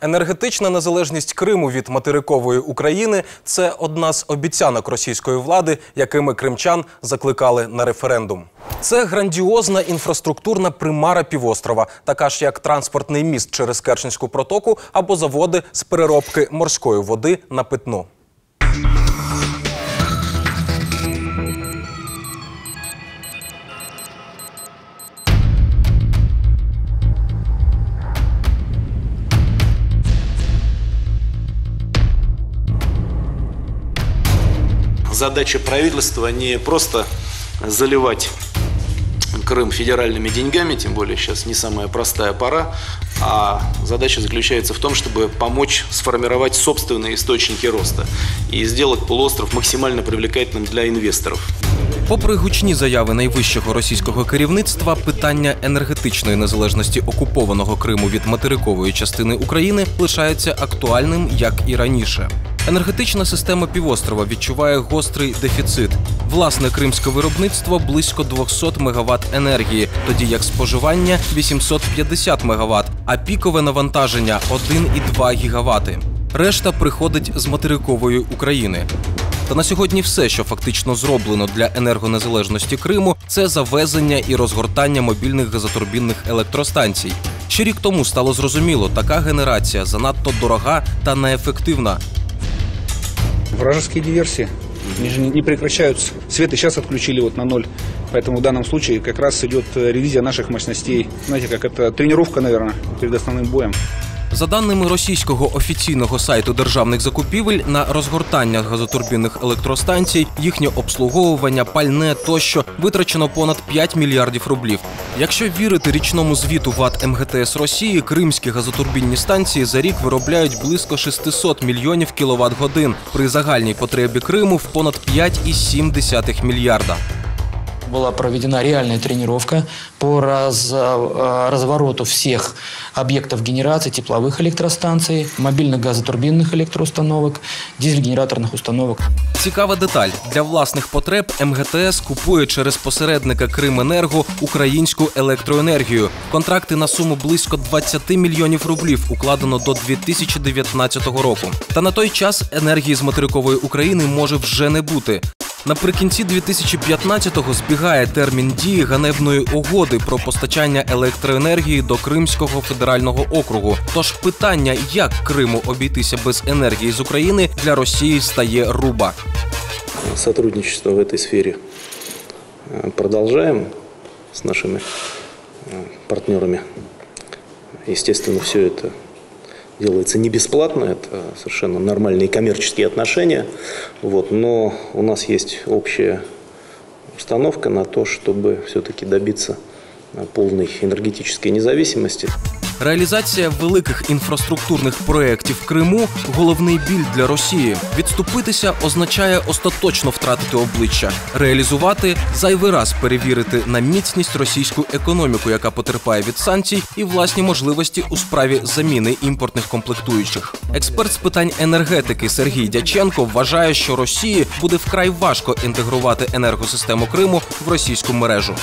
Енергетична незалежність Криму від материкової України це одна з обіцянок російської влади, якими кримчан закликали на референдум. Це грандіозна інфраструктурна примара півострова, така ж як транспортний міст через Керченську протоку або заводи з переробки морської води на питну. задача правительства не просто заливать Крым федеральными деньгами, тем более сейчас не самая простая пора, а задача заключается в том, чтобы помочь сформировать собственные источники роста и сделать полуостров максимально привлекательным для инвесторов. Попри гучні заяви найвищого російського керівництва, питання енергетичної незалежності окупованого Криму від материкової частини України лишається актуальним як і раніше. Енергетична система півострова відчуває гострий дефіцит. Власне кримське виробництво близько 200 МВт енергії, тоді як споживання 850 МВт, а пікове навантаження 1,2 ГВт. Решта приходить з материкової України. Та на сьогодні все, що фактично зроблено для енергонезалежності Криму, це завезення і розгортання мобільних газотурбінних електростанцій. Ще рік тому стало зрозуміло, така генерація занадто дорога та неефективна. Вражеские диверсии. Они же не прекращаются. Свет и сейчас отключили вот на ноль. Поэтому в данном случае как раз идет э, ревизия наших мощностей. Знаете, как это тренировка, наверное, перед основным боем. За даними російського офіційного сайту державних закупівель, на розгортання газотурбінних електростанцій, їхнє обслуговування, пальне тощо витрачено понад 5 мільярдів рублів. Якщо вірити річному звіту ВАТ МГТС Росії, кримські газотурбінні станції за рік виробляють близько 600 мільйонів кіловат годин при загальній потребі Криму в понад 5,7 мільярда Была проведена реальная тренировка по раз- э, развороту всех объектов генерации тепловых электростанций, мобильных газотурбинных электроустановок, дизель-генераторных установок. Цікава деталь для власних потреб МГТС купує через посередника Крименерго українську електроенергію. Контракти на суму близько 20 мільйонів рублів укладено до 2019 року. Та на той час енергії з материкової України може вже не бути. Наприкінці 2015-го збігає термін дії ганебної угоди про постачання електроенергії до Кримського федерального округу. Тож питання, як Криму обійтися без енергії з України, для Росії стає руба. Сотрудничество в этой сфере э, продолжаем с нашими э, партнерами. Естественно, все это делается не бесплатно, это совершенно нормальные коммерческие отношения. Вот, но у нас есть общая установка на то, чтобы все-таки добиться э, полной энергетической независимости. Реалізація великих інфраструктурних проєктів Криму головний біль для Росії. Відступитися означає остаточно втратити обличчя, реалізувати зайвий раз перевірити на міцність російську економіку, яка потерпає від санкцій, і власні можливості у справі заміни імпортних комплектуючих. Експерт з питань енергетики Сергій Дяченко вважає, що Росії буде вкрай важко інтегрувати енергосистему Криму в російську мережу.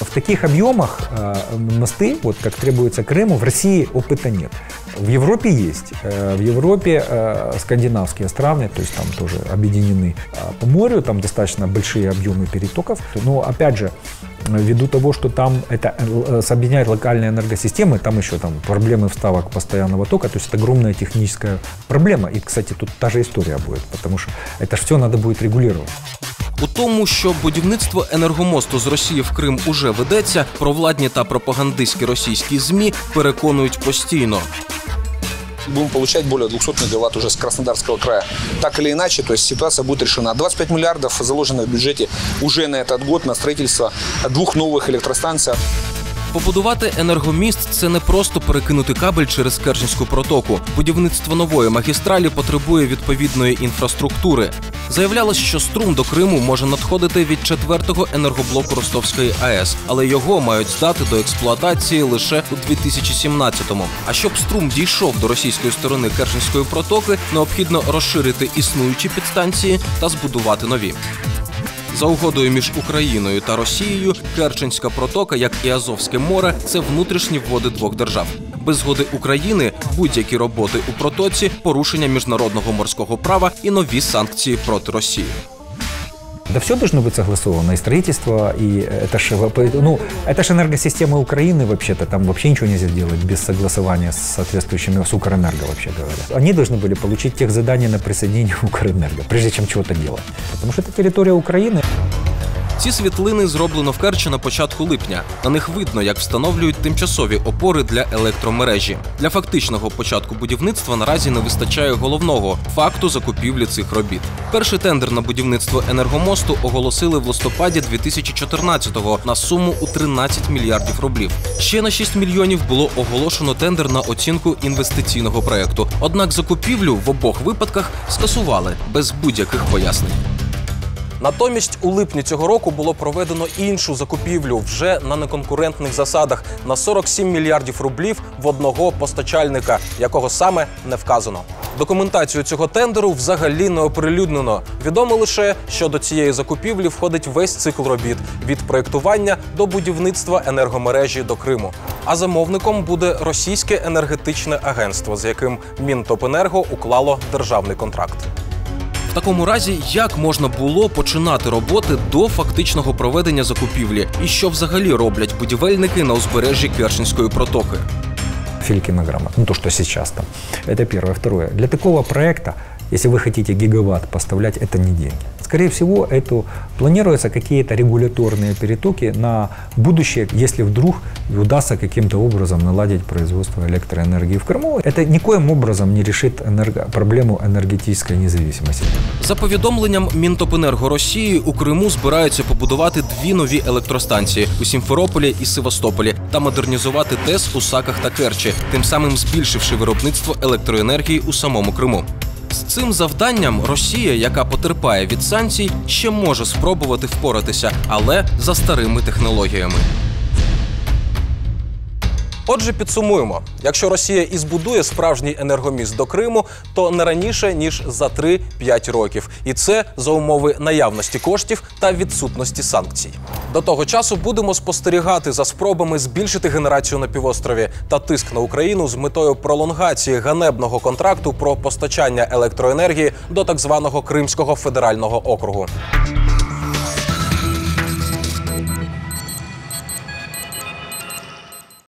В таких объемах э, мосты, вот как требуется Крыму, в России опыта нет. В Европе есть. Э, в Европе э, скандинавские страны, то есть там тоже объединены по морю, там достаточно большие объемы перетоков. Но опять же, ввиду того, что там это соединяет локальные энергосистемы, там еще там проблемы вставок постоянного тока, то есть это огромная техническая проблема. И, кстати, тут та же история будет, потому что это все надо будет регулировать. У тому, що будівництво енергомосту з Росії в Крим уже ведеться, провладні та пропагандистські російські змі переконують постійно. Будем получать более 200 мегаватт уже с Краснодарского края. Так или иначе, то есть ситуация будет решена. 25 миллиардов заложено в бюджете уже на этот год на строительство двух новых электростанций. Побудувати енергоміст це не просто перекинути кабель через Керченську протоку. Будівництво нової магістралі потребує відповідної інфраструктури. Заявлялось, що струм до Криму може надходити від четвертого енергоблоку Ростовської АЕС, але його мають здати до експлуатації лише у 2017-му. А щоб струм дійшов до російської сторони Керченської протоки, необхідно розширити існуючі підстанції та збудувати нові. За угодою між Україною та Росією, Керченська протока, як і Азовське море, це внутрішні води двох держав. без згоди України будь-які роботи у протоці, порушення міжнародного морського права і нові санкції проти Росії. Да все должно быть согласовано, и строительство, и это же, ну, это же энергосистема Украины вообще-то, там вообще ничего нельзя делать без согласования с соответствующими, с Укрэнерго вообще говоря. Они должны были получить тех задания на присоединение Укрэнерго, прежде чем чего-то делать. Потому что это территория Украины. Ці світлини зроблено в Керчі на початку липня. На них видно, як встановлюють тимчасові опори для електромережі. Для фактичного початку будівництва наразі не вистачає головного факту закупівлі цих робіт. Перший тендер на будівництво енергомосту оголосили в листопаді 2014-го на суму у 13 мільярдів рублів. Ще на 6 мільйонів було оголошено тендер на оцінку інвестиційного проекту. Однак закупівлю в обох випадках скасували без будь-яких пояснень. Натомість у липні цього року було проведено іншу закупівлю вже на неконкурентних засадах на 47 мільярдів рублів в одного постачальника, якого саме не вказано. Документацію цього тендеру взагалі не оприлюднено. Відомо лише, що до цієї закупівлі входить весь цикл робіт від проєктування до будівництва енергомережі до Криму. А замовником буде російське енергетичне агентство, з яким Мінтопенерго уклало державний контракт. В такому разі, як можна було починати роботи до фактичного проведення закупівлі, і що взагалі роблять будівельники на узбережжі Керченської протоки? Филькинограмма, ну то, что сейчас там. Это первое. Второе. Для такого проекта, если вы хотите гигаватт поставлять, это не деньги. Скорее всего, это планируются какие-то регуляторные перетоки на будущее, если вдруг удастся каким-то образом наладить производство электроэнергии в Крыму. Это никоим образом не решит энерго- проблему энергетической независимости. За повідомленням Мінтопенерго Росії у Криму збираються побудувати дві нові електростанції у Сімферополі і Севастополі та модернізувати ТЕС у Саках та Керчі, тим самим збільшивши виробництво електроенергії у самому Криму. З цим завданням Росія, яка потерпає від санкцій, ще може спробувати впоратися, але за старими технологіями. Отже, підсумуємо: якщо Росія і збудує справжній енергоміст до Криму, то не раніше ніж за 3-5 років, і це за умови наявності коштів та відсутності санкцій. До того часу будемо спостерігати за спробами збільшити генерацію на півострові та тиск на Україну з метою пролонгації ганебного контракту про постачання електроенергії до так званого Кримського федерального округу.